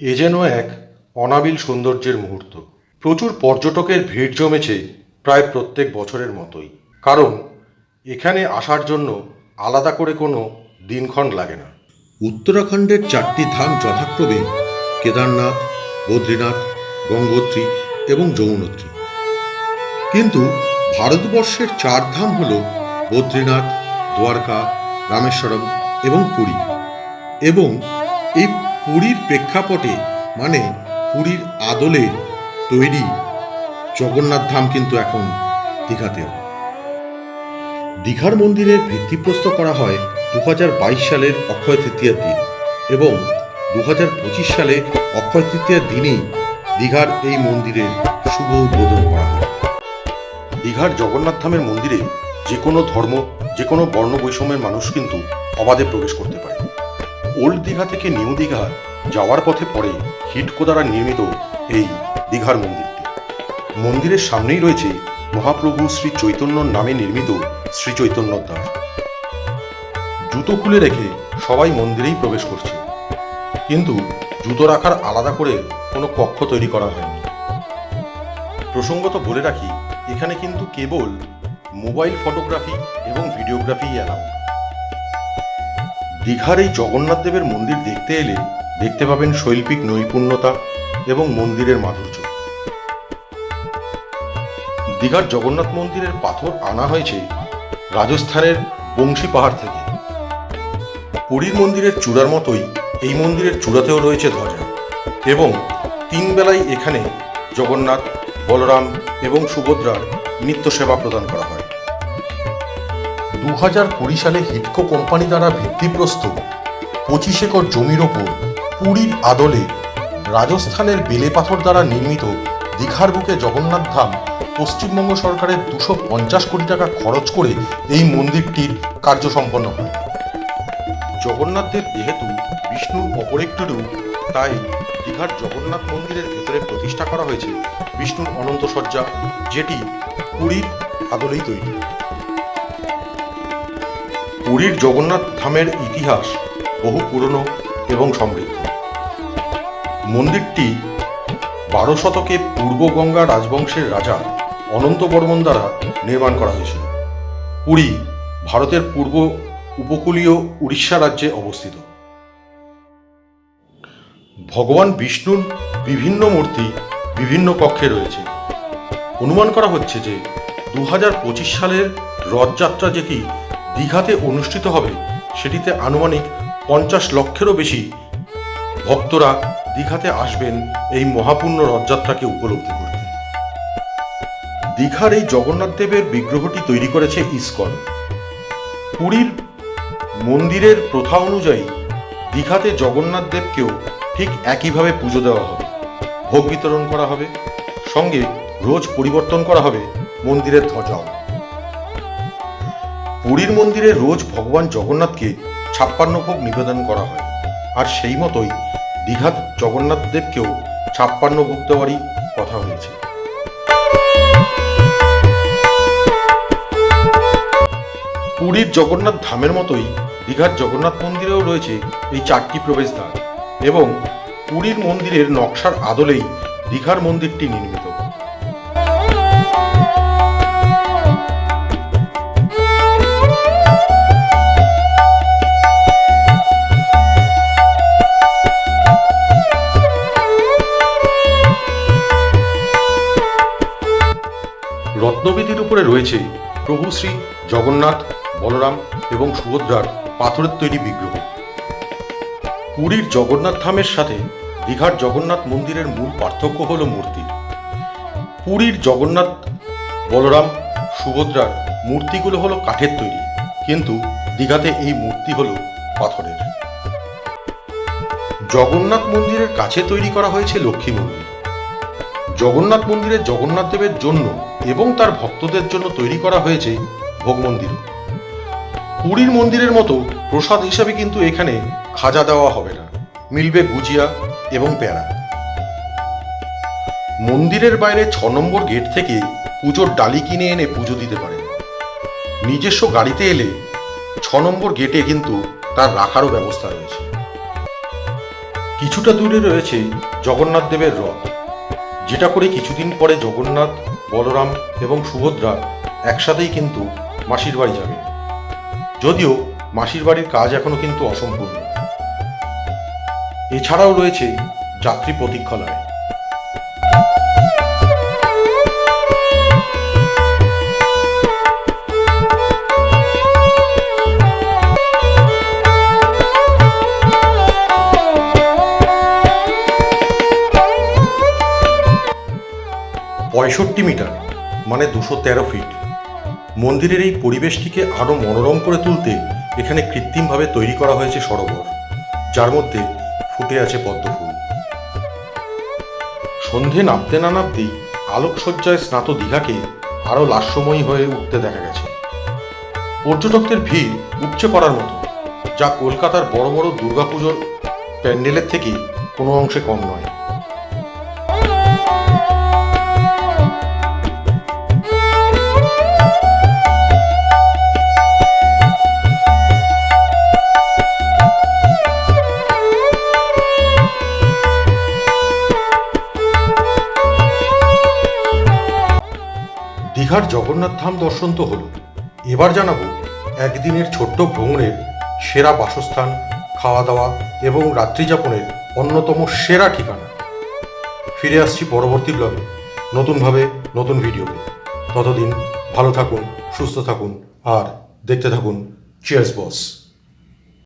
এ যেন এক অনাবিল সৌন্দর্যের মুহূর্ত। প্রচুর পর্যটকের ভিড় জমেছে প্রায় প্রত্যেক বছরের মতোই। কারণ, এখানে আসার জন্য আলাদা করে কোনো দিনক্ষণ লাগে না। উত্তরাখণ্ডের চারটি ধাম যথাক্রমে কেদারনাথ, বদ্রীনাথ, গঙ্গোত্রী এবং যমুনোত্রী। কিন্তু ভারতবর্ষের চার ধাম হল বদ্রীনাথ, দ্বারকা, রামেশ্বরম এবং পুরী। এবং এই পুরীর প্রেক্ষাপটে মানে পুরীর আদলে তৈরি জগন্নাথ ধাম কিন্তু এখন দীঘাতেও। দীঘার মন্দিরের ভিত্তিপ্রস্তর করা হয় দু হাজার বাইশ সালের অক্ষয় তৃতীয়ার দিন এবং দু হাজার পঁচিশ সালে অক্ষয় তৃতীয়ার দিনেই দীঘার এই মন্দিরের শুভ উদ্বোধন করা হয়। দীঘার জগন্নাথ ধামের মন্দিরে যে কোনো ধর্ম, যে কোনো বর্ণ বৈষম্যের মানুষ কিন্তু অবাধে প্রবেশ করতে পারে। ওল্ড দীঘা থেকে নিউ দীঘা যাওয়ার পথে পরে হিটকো দ্বারা নির্মিত এই দীঘার মন্দিরটি। মন্দিরের সামনেই রয়েছে মহাপ্রভু শ্রী চৈতন্যর নামে নির্মিত শ্রী চৈতন্য দ্বার। জুতো খুলে রেখে সবাই মন্দিরেই প্রবেশ করছে। কিন্তু জুতো রাখার আলাদা করে কোনো কক্ষ তৈরি করা হয়নি। প্রসঙ্গত বলে রাখি, এখানে কিন্তু কেবল মোবাইল ফটোগ্রাফি এবং ভিডিওগ্রাফি অ্যালাউ দীঘার এই জগন্নাথ দেবের মন্দির দেখতে এলে দেখতে পাবেন শৈল্পিক নৈপুণ্যতা এবং মন্দিরের মাধুর্য। দীঘার জগন্নাথ মন্দিরের পাথর আনা হয়েছে রাজস্থানের বংশী পাহাড় থেকে। পুরীর মন্দিরের চূড়ার মতোই এই মন্দিরের চূড়াতেও রয়েছে ধ্বজা এবং তিন বেলায় এখানে জগন্নাথ, বলরাম এবং সুভদ্রার নিত্য সেবা প্রদান করা হয়। দু হাজার কুড়ি সালে হিটকো কোম্পানি দ্বারা ভিত্তিপ্রস্তর পঁচিশ একর জমির ওপর পুরীর আদলে রাজস্থানের বেলে পাথর দ্বারা নির্মিত দীঘার বুকে জগন্নাথ ধাম পশ্চিমবঙ্গ সরকারের দুশো পঞ্চাশ কোটি টাকা খরচ করে এই মন্দিরটির কার্য সম্পন্ন হয়। জগন্নাথদের যেহেতু বিষ্ণুর অপর একটি রূপ, তাই দীঘার জগন্নাথ মন্দিরের ভেতরে প্রতিষ্ঠা করা হয়েছে বিষ্ণুর অনন্ত সজ্জা যেটি পুরীর আদলেই তৈরি। পুরীর জগন্নাথ ধামের ইতিহাস বহু পুরনো এবং সমৃদ্ধ। মন্দিরটি বারো শতকে পূর্ব গঙ্গা রাজবংশের রাজা অনন্ত বর্মন দ্বারা নির্মাণ করা হয়েছিল। পুরী ভারতের পূর্ব উপকূলীয় উড়িষ্যা রাজ্যে অবস্থিত। ভগবান বিষ্ণুর বিভিন্ন মূর্তি বিভিন্ন কক্ষে রয়েছে। অনুমান করা হচ্ছে যে দু হাজার পঁচিশ সালের রথযাত্রা যেটি দীঘাতে অনুষ্ঠিত হবে, সেটিতে আনুমানিক পঞ্চাশ লক্ষেরও বেশি ভক্তরা দীঘাতে আসবেন এই মহাপূর্ণ রথযাত্রাকে উপলব্ধি করতে। দীঘার এই জগন্নাথ দেবের বিগ্রহটি তৈরি করেছে ইস্কন। পুরীর মন্দিরের প্রথা অনুযায়ী দীঘাতে জগন্নাথ দেবকেও ঠিক একইভাবে পুজো দেওয়া হবে। ভোগ বিতরণ করা হবে, সঙ্গে রোজ পরিবর্তন করা হবে মন্দিরের ধ্বজাও। পুরীর মন্দিরে রোজ ভগবান জগন্নাথকে ছাপ্পান্ন ভোগ নিবেদন করা হয়। আর সেই মতোই দীঘাত জগন্নাথ দেবকেও ছাপ্পান্ন ভোগ দেওয়ারই কথা হয়েছে। পুরীর জগন্নাথ ধামের মতোই দীঘার জগন্নাথ মন্দিরেও রয়েছে এই চারটি প্রবেশদ্বার এবং পুরীর মন্দিরের নকশার আদলেই দীঘার মন্দিরটি নির্মিত। উপরে রয়েছে প্রভু শ্রী জগন্নাথ, বলরাম এবং সুভদ্রার পাথরের তৈরি বিগ্রহ। পুরীর জগন্নাথ ধামের সাথে দীঘার জগন্নাথ মন্দিরের মূল পার্থক্য হল মূর্তি। পুরীর জগন্নাথ, বলরাম, সুভদ্রার মূর্তিগুলো হলো কাঠের তৈরি, কিন্তু দীঘাতে এই মূর্তি হলো পাথরের। জগন্নাথ মন্দিরের কাছে তৈরি করা হয়েছে লক্ষ্মী মন্দির। জগন্নাথ মন্দিরে জগন্নাথ দেবের জন্য এবং তার ভক্তদের জন্য তৈরি করা হয়েছে ভোগ মন্দির। পুরীর মন্দিরের মতো প্রসাদ হিসাবে কিন্তু এখানে খাজা দেওয়া হবে না। মিলবে গুজিয়া এবং প্যারা। মন্দিরের বাইরে ছ নম্বর গেট থেকে পুজোর ডালি কিনে এনে পুজো দিতে পারেন নিজস্ব গাড়িতে এলে ছ নম্বর গেটে কিন্তু তার রাখারও ব্যবস্থা রয়েছে। কিছুটা দূরে রয়েছে জগন্নাথ দেবের রথ। যেটা করে কিছুদিন পরে জগন্নাথ, বলরাম এবং সুভদ্রা একসাথেই কিন্তু মাসির বাড়ি যাবে। যদিও মাসির বাড়ির কাজ এখনও কিন্তু অসম্পূর্ণ। এছাড়াও রয়েছে যাত্রী প্রতীক্ষালয়। পঁয়ষট্টি মিটার মানে দুশো তেরো ফিট। মন্দিরের এই পরিবেশটিকে আরও মনোরম করে তুলতে এখানে কৃত্রিমভাবে তৈরি করা হয়েছে সরোবর, যার মধ্যে ফুটে আছে পদ্মফুল সন্ধে নামতে না নামতেই আলোকসজ্জায় স্নাত দীঘাকে আরও লাস্যময়ী হয়ে উঠতে দেখা গেছে। পর্যটকদের ভিড় উপচে পড়ার মতো, যা কলকাতার বড় বড় দুর্গাপুজোর প্যান্ডেলের থেকে কোনো অংশে কম নয়। দীঘার জগন্নাথ ধাম দর্শন তো হল। এবার জানাব একদিনের ছোট্ট ভ্রমণের সেরা বাসস্থান খাওয়া দাওয়া এবং রাত্রিযাপনের অন্যতম সেরা ঠিকানা। ফিরে আসছি পরবর্তী ব্লগে নতুনভাবে নতুন ভিডিও ততদিন ভালো থাকুন, সুস্থ থাকুন আর দেখতে থাকুন চিয়ার্স বস